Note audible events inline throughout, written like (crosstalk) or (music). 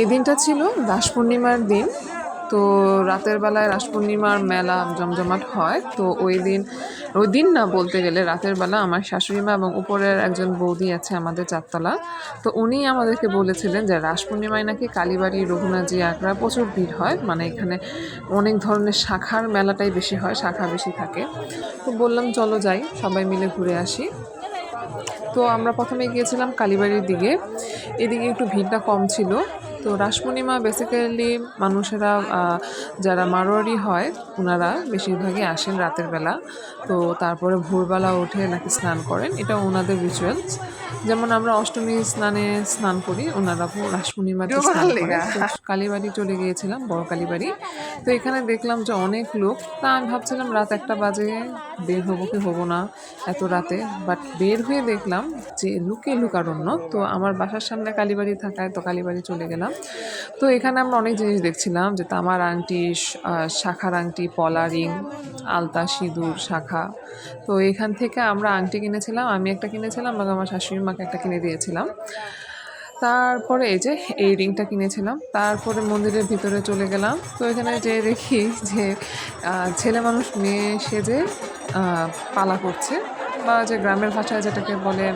এই দিনটা ছিল রাস পূর্ণিমার দিন। তো রাতের বেলায় রাস পূর্ণিমার মেলা জমজমাট হয়। তো ওই দিন ওই দিন না বলতে গেলে রাতের বেলা আমার শাশুড়ি মা এবং উপরের একজন বৌদি আছে আমাদের চারতলা। তো উনি আমাদেরকে বলেছিলেন যে রাস পূর্ণিমায় নাকি কালীবাড়ি রঘুনাথজি আগ্রা প্রচুর ভিড় হয়। মানে এখানে অনেক ধরনের শাখার মেলাটাই বেশি হয়, শাখা বেশি থাকে। তো বললাম, চলো যাই, সবাই মিলে ঘুরে আসি। তো আমরা প্রথমে গিয়েছিলাম কালীবাড়ির দিকে। এদিকে একটু ভিড়টা কম ছিল। তো রাস পূর্ণিমা বেসিক্যালি মানুষেরা যারা মারোয়ারি হয় ওনারা বেশিরভাগই আসেন রাতের বেলা। তো তারপরে ভোরবেলা উঠে নাকি স্নান করেন। এটা ওনাদের রিচুয়ালস যেমন আমরা অষ্টমী স্নানে স্নান করি ওনারা রাস পূর্ণিমাতে স্নান কালীবাড়ি চলে গিয়েছিলাম বড় কালীবাড়ি তো এখানে দেখলাম যে অনেক লোক তা আমি ভাবছিলাম রাত একটা বাজে বের হব কি হব না এত রাতে। বাট বের হয়ে দেখলাম যে লুকে লুকারণ্য তো আমার বাসার সামনে কালীবাড়ি থাকায় তো কালীবাড়ি চলে গেলাম। তো এখানে আমরা অনেক জিনিস দেখছিলাম যে তামার আংটি শাখার আংটি পলা রিং আলতা সিঁদুর শাখা। তো এখান থেকে আমরা আংটি কিনেছিলাম আমি একটা কিনেছিলাম আমার শাশুড়ি মাকে একটা কিনে দিয়েছিলাম। তারপরে এই যে এই রিংটা কিনেছিলাম। তারপরে মন্দিরের ভিতরে চলে গেলাম। তো এখানে যে দেখি যে ছেলে মানুষ মেয়ে সেজে আহ, পালা করছে বা যে গ্রামের ভাষায় যেটাকে বলে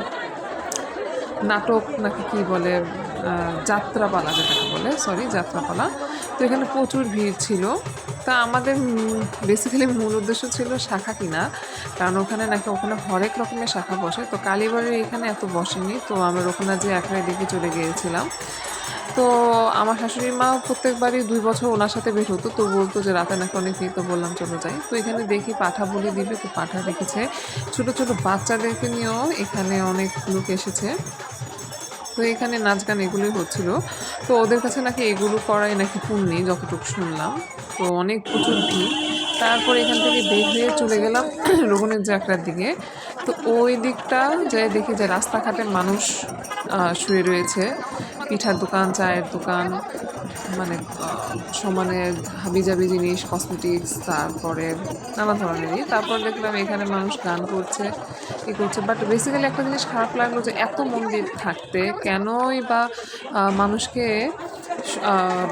নাটক নাকি কি বলে যাত্রাপালা যেটাকে বলে সরি যাত্রাপালা। তো এখানে প্রচুর ভিড় ছিল। তা আমাদের বেসিক্যালি মূল উদ্দেশ্য ছিল শাখা কিনা। কারণ ওখানে নাকি ওখানে হরেক রকমের শাখা বসে। তো কালীবাড়ির এখানে এত বসেনি। তো আমরা ওখানে যে একলাই দিকে চলে গিয়েছিলাম। তো আমার শাশুড়ি মা প্রত্যেকবারই দুই বছর ওনার সাথে বের হতো। তো বলতো যে রাতে নাকি অনেক তো বললাম, চলো যাই। তো এখানে দেখি পাঠা বলে দিবে। তো পাঠা রেখেছে ছোট ছোট বাচ্চাদেরকে নিয়েও এখানে অনেক লোক এসেছে। তো এখানে নাচ গান এগুলোই হচ্ছিল। তো ওদের কাছে নাকি এগুলো করাই নাকি পুণ্যি, যতটুকু শুনলাম। তো অনেক প্রচুর ভিড়। তারপর এখান থেকে বের হয়ে চলে গেলাম (clears throat) রঘুনের যাত্রার দিকে। তো ওই দিকটা যে দেখি যে রাস্তাঘাটে মানুষ শুয়ে রয়েছে। পিঠার দোকান, চায়ের দোকান মানে সমানে হাবিজাবি জিনিস কসমেটিক্স তারপরে নানা ধরনেরই। তারপর দেখলাম এখানে মানুষ গান করছে, ই করছে। বাট বেসিক্যালি একটা জিনিস খারাপ লাগল যে এত মন্দির থাকতে কেনই বা মানুষকে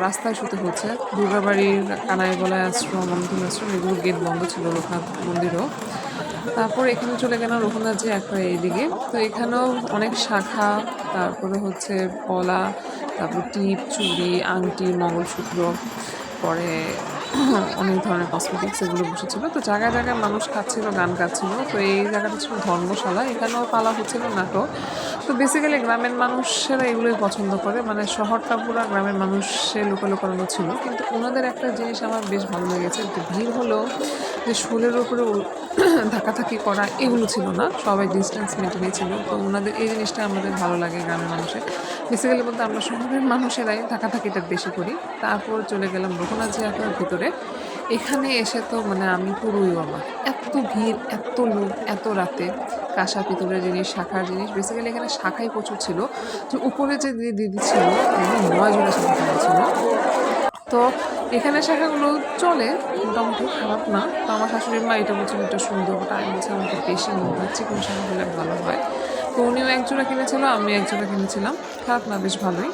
রাস্তায় শুতে হচ্ছে। দুর্গাবাড়ির কানাইগোলা আশ্রম অন্ধন আশ্রম, এগুলো গেট বন্ধ ছিল লোকনাথ মন্দিরও। তারপর এখানে চলে গেলাম রঘুনাথ যে একটা এইদিকে। তো এখানেও অনেক শাখা, তারপরে হচ্ছে পলা তারপর টিপ, চুড়ি, আংটি, মঙ্গলসূত্র, পরে (clears throat) অনেক ধরনের কসমেটিক্স এগুলো বসেছিল। তো জায়গায় জায়গায় মানুষ খাচ্ছিল, গান গাচ্ছিল। তো এই জায়গাটা ছিল ধর্মশালা। এখানেও পালা হচ্ছিল, নাটক। তো বেসিক্যালি গ্রামের মানুষেরা এগুলোই পছন্দ করে। মানে শহরটা পুরো গ্রামের মানুষের লোকালো করানো ছিল। কিন্তু ওনাদের একটা জিনিস আমার বেশ ভালো লেগেছে, যে ভিড় হলো যে শোলের উপরে (coughs) ধাক্কাধাক্কি করা এগুলো ছিল না। সবাই ডিস্টেন্স মেনটেনে ছিল। তো ওনাদের এই জিনিসটা আমাদের ভালো লাগে গ্রামের মানুষের। বেসিক্যালি বলতে আমরা শহরের মানুষেরাই ধাক্কাধাক্কিটা বেশি করি। তারপর চলে গেলাম রঘুনাথ জিয়াটার ভিতরে। এখানে এসে তো মানে আমি পুরোই অবাক। এত ভিড়, এত লোক, এত রাতে। কাঁসা, পিতলের জিনিস, শাখার জিনিস। বেসিক্যালি এখানে শাখাই প্রচুর ছিল। তো উপরে যে দিদি ছিল নয় জোড়া শাখা ছিল। তো এখানে শাখাগুলো চলে, মোটামুটি খারাপ না। তো আমার শাশুড়ির মা এটা বলছিল এটা সুন্দর। ওটা আমি বলছিলাম একটু বেশি মনে হচ্ছে, কোন শাখা হলে ভালো হয়? তো উনিও এক জোড়া কিনেছিল আমি এক জোড়া কিনেছিলাম। খারাপ না, বেশ ভালোই।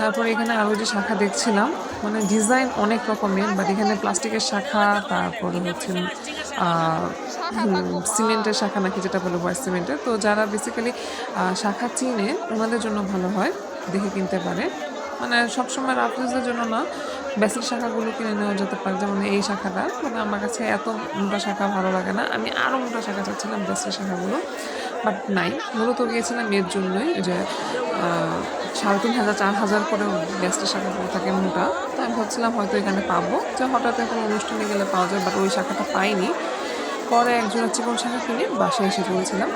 তারপর এখানে আরও যে শাখা দেখছিলাম মানে ডিজাইন অনেক রকমের বাট এখানে প্লাস্টিকের শাখা, তারপরে হচ্ছে সিমেন্টের শাখা নাকি যেটা বলে হোয়াইট সিমেন্টের তো যারা বেসিক্যালি শাখা চিনে ওনাদের জন্য ভালো হয়, দেখে কিনতে পারে। মানে সবসময় রাফ জন্য না বেসিক শাখাগুলো কিনে নেওয়া যেতে পারে, যেমন এই শাখাটা। মানে আমার কাছে এত মোটা শাখা ভালো লাগে না, আমি আরও মোটা শাখা চাচ্ছিলাম বেসিক শাখাগুলো বাট নাই। মূলত গিয়েছিলাম এর জন্যই যে সাড়ে তিন হাজার, চার হাজার করে গ্যাসের শাখাগুলো থাকে মোটা। তো আমি ভাবছিলাম হয়তো এখানে পাবো। যে হঠাৎ কোনো অনুষ্ঠানে গেলে পাওয়া যায় বাট ওই শাখাটা পাইনি। পরে একজোড়া চিকন শাখা কিনে বাসায় এসে পড়েছিলাম।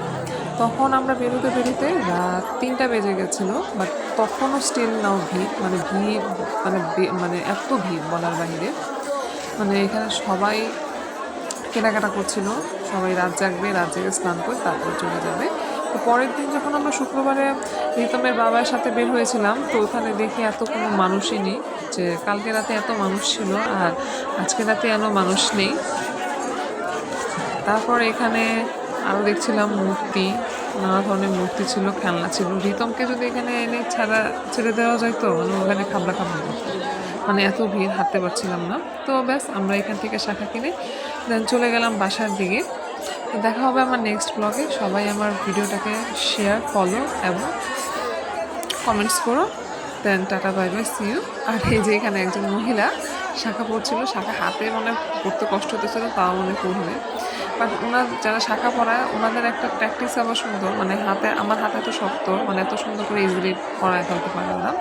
তখন আমরা বেরোতে বেরোতে রাত তিনটা বেজে গেছিল বাট তখনও স্টিল নাও ভিড় মানে ভিড় মানে মানে এত ভিড় বলার বাইরে। মানে এখানে সবাই কেনাকাটা করছিল, সবাই রাত জাগবে, রাত জেগে স্নান করে তারপর চলে যাবে। তো পরের দিন যখন আমরা শুক্রবারে রিতমের বাবার সাথে বের হয়েছিলাম, তো ওখানে দেখি এত কোনো মানুষই নেই যে কালকে রাতে এত মানুষ ছিল আর আজকে রাতে এত মানুষ নেই। তারপর এখানে আরও দেখছিলাম মূর্তি, নানা ধরনের মূর্তি ছিল, খেলনা ছিল। রিতমকে যদি এখানে এনে ছাড়া, ছেড়ে দেওয়া যায় তো মানে ওখানে খাবলা খাবলা করতো। মানে এত ভিড়, হাঁটতে পারছিলাম না। তো ব্যাস, আমরা এখান থেকে শাখা কিনে দেন চলে গেলাম বাসার দিকে। তো দেখা হবে আমার নেক্সট ব্লগে সবাই আমার ভিডিওটাকে শেয়ার ফলো এবং কমেন্টস করো। Then tata bye bye see you আর এই যে এখানে একজন মহিলা শাখা পড়ছিল, শাখা হাতে মানে পড়তে কষ্ট হতেছিল, তাও মনে পড়বে বাট ওনার যারা শাখা পড়ায়, ওনাদের একটা প্র্যাকটিস আবার সুন্দর। মানে হাতে, আমার হাতে এত শক্ত মানে এত সুন্দর করে ইজিলি পড়ায় ফেলতে পারে ওরা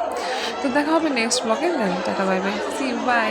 তো দেখা হবে নেক্সট ব্লগে then tata bye bye see you bye